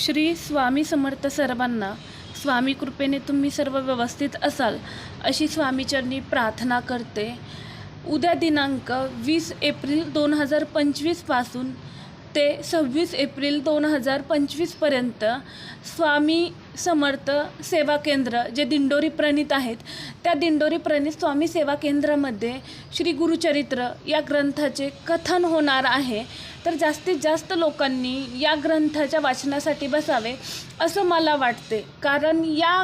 श्री स्वामी समर्थ सर्वांना स्वामी कृपेने तुम्ही सर्व व्यवस्थित असाल अशी स्वामीचरणी प्रार्थना करते. उद्या दिनांक वीस एप्रिल दोन हजार पंचवीसपासून ते सव्वीस एप्रिल दोन हजार पंचवीसपर्यंत स्वामी समर्थ सेवा केंद्र जे दिंडोरी प्रणित आहेत त्या दिंडोरी प्रणित स्वामी सेवा केंद्रामध्ये श्री गुरुचरित्र या ग्रंथाचे कथन होणार आहे. तर जास्तीत जास्त लोकांनी या ग्रंथाच्या वाचनासाठी बसावे असं मला वाटते. कारण या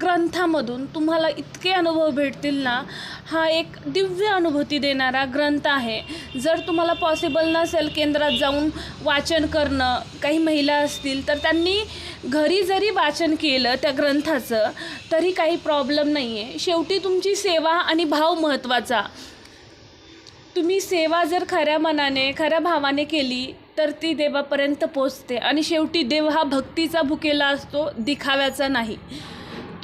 ग्रंथामधून तुम्हाला इतके अनुभव भेटतील ना हा एक दिव्य अनुभूती देणारा ग्रंथ आहे. जर तुम्हाला पॉसिबल नसेल केंद्रात जाऊन वाचन करणं काही महिला असतील तर त्यांनी घरी जरी वाचन केलं त्या ग्रंथाचं तरी काही प्रॉब्लेम नाही आहे शेवटी तुमची सेवा आणि भाव महत्त्वाचा. तुम्ही सेवा जर खऱ्या मनाने खऱ्या भावाने केली तर ती देवापर्यंत पोचते. आणि शेवटी देव हा भक्तीचा भुकेला असतो दिखाव्याचा नाही.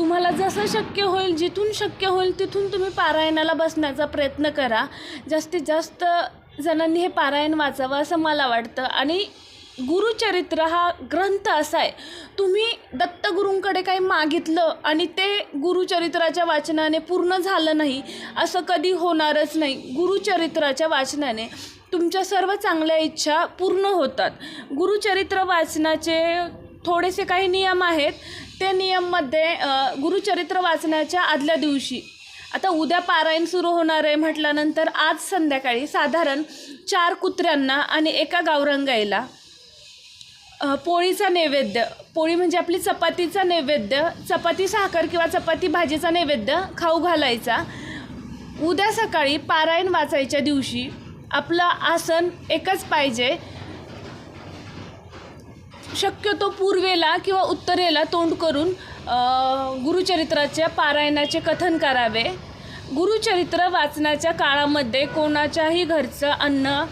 तुम्हाला जसं शक्य होईल जिथून शक्य होईल तिथून तुम्ही पारायणाला बसण्याचा प्रयत्न करा. जास्तीत जास्त जणांनी हे पारायण वाचावं असं मला वाटतं. आणि गुरुचरित्र हा ग्रंथ असा आहे. तुम्ही दत्तगुरूंकडे काही मागितलं आणि ते गुरुचरित्राच्या वाचनाने पूर्ण झालं नाही असं कधी होणारच नाही. गुरुचरित्राच्या वाचनाने तुमच्या सर्व चांगल्या इच्छा पूर्ण होतात. गुरुचरित्र वाचनाचे थोडेसे काही नियम आहेत. ते नियममध्ये गुरुचरित्र वाचण्याच्या आदल्या दिवशी. आता उद्या पारायण सुरू होणार आहे म्हटल्यानंतर आज संध्याकाळी साधारण चार कुत्र्यांना आणि एका गावरंगाईला पोळीचा नैवेद्य पोळी म्हणजे आपली चपातीचा नैवेद्य चपाती साखर किंवा चपाती भाजीचा नैवेद्य खाऊ घालायचा. उद्या सकाळी पारायण वाचायच्या दिवशी आपलं आसन एकच पाहिजे शक्यतो पूर्वेला किंवा उत्तरेला तोंड करून गुरुचरित्राच्या पारायणाचे कथन करावे. गुरुचरित्र वाचनाच्या काळामध्ये कोणाच्याही घरचं अन्न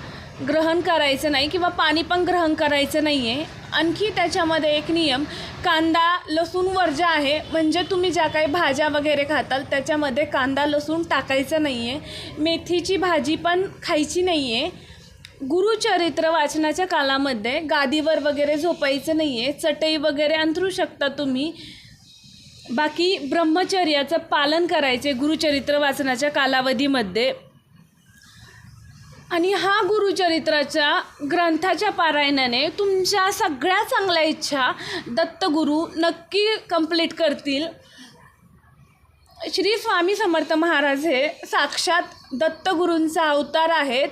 ग्रहण करायचं नाही किंवा पाणी पण ग्रहण करायचं नाही आहे आणखी त्याच्यामध्ये एक नियम कांदा लसूण वर्ज्य आहे म्हणजे तुम्ही ज्या काही भाज्या वगैरे खाताल त्याच्यामध्ये कांदा लसूण टाकायचं नाही आहे मेथीची भाजी पण खायची नाही आहे गुरुचरित्र वाचनाच्या कालामध्ये गादीवर वगैरे झोपायचं नाही आहे चटई वगैरे अंथरू शकता तुम्ही. बाकी ब्रह्मचर्याचं पालन करायचे गुरुचरित्र वाचनाच्या कालावधीमध्ये. आणि हा गुरुचरित्राच्या ग्रंथाच्या पारायणाने तुमच्या सगळ्या चांगल्या इच्छा दत्तगुरू नक्की कंप्लीट करतील. श्री स्वामी समर्थ महाराज हे साक्षात दत्तगुरूंचा अवतार आहेत.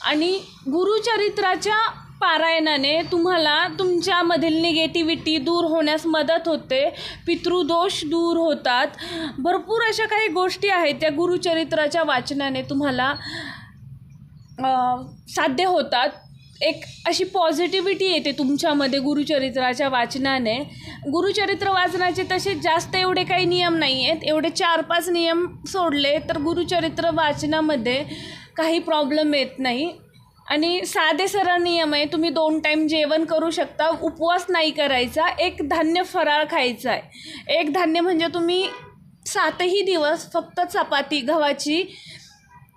आणि गुरुचरित्राच्या पारायणाने तुम्हाला तुमच्यामधील निगेटिव्हिटी दूर होण्यास मदत होते पितृदोष दूर होतात. भरपूर अशा काही गोष्टी आहेत त्या गुरुचरित्राच्या वाचनाने तुम्हाला साध्य होतात. एक अशी पॉझिटिव्हिटी येते तुमच्यामध्ये गुरुचरित्राच्या वाचनाने. गुरुचरित्र वाचनाचे तसे जास्त एवढे काही नियम नाही आहेत एवढे चार पाच नियम सोडले तर गुरुचरित्र वाचनामध्ये काही प्रॉब्लेम येत नाही. आणि साधे सरळ नियम आहे तुम्ही दोन टाईम जेवण करू शकता उपवास नाही करायचा एक धान्य फराळ खायचा आहे. एक धान्य म्हणजे तुम्ही सातही दिवस फक्त चपाती गव्हाची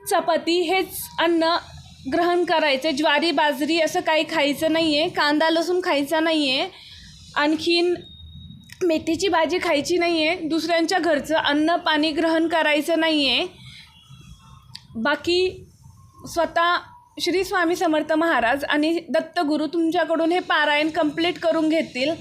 चपाती हेच अन्न ग्रहण करायचे. ज्वारी बाजरी असं काही खायचं नाही आहे कांदा लसूण खायचा नाही आहे आणखीन मेथीची भाजी खायची नाही आहे दुसऱ्यांच्या घरचं अन्न पाणी ग्रहण करायचं नाही आहे बाकी स्वतः श्री स्वामी समर्थ महाराज आणि दत्तगुरू तुमच्याकडून हे पारायण कंप्लीट करून घेतील.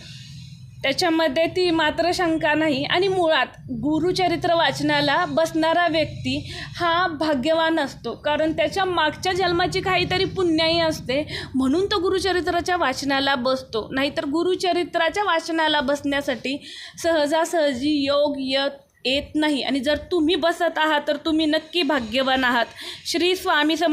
त्याच्यामध्ये ती मात्र शंका नाही. आणि मुळात गुरुचरित्र वाचनाला बसणारा व्यक्ती हा भाग्यवान असतो. कारण त्याच्या मागच्या जन्माची काहीतरी पुण्याही असते. म्हणून तो गुरुचरित्राच्या वाचनाला बसतो. नाहीतर गुरुचरित्राच्या वाचनाला बसण्यासाठी सहजासहजी योग यत येत नाही. आणि जर तुम्ही बसत आहात तर तुम्ही नक्की भाग्यवान आहात. श्री स्वामी समर्थ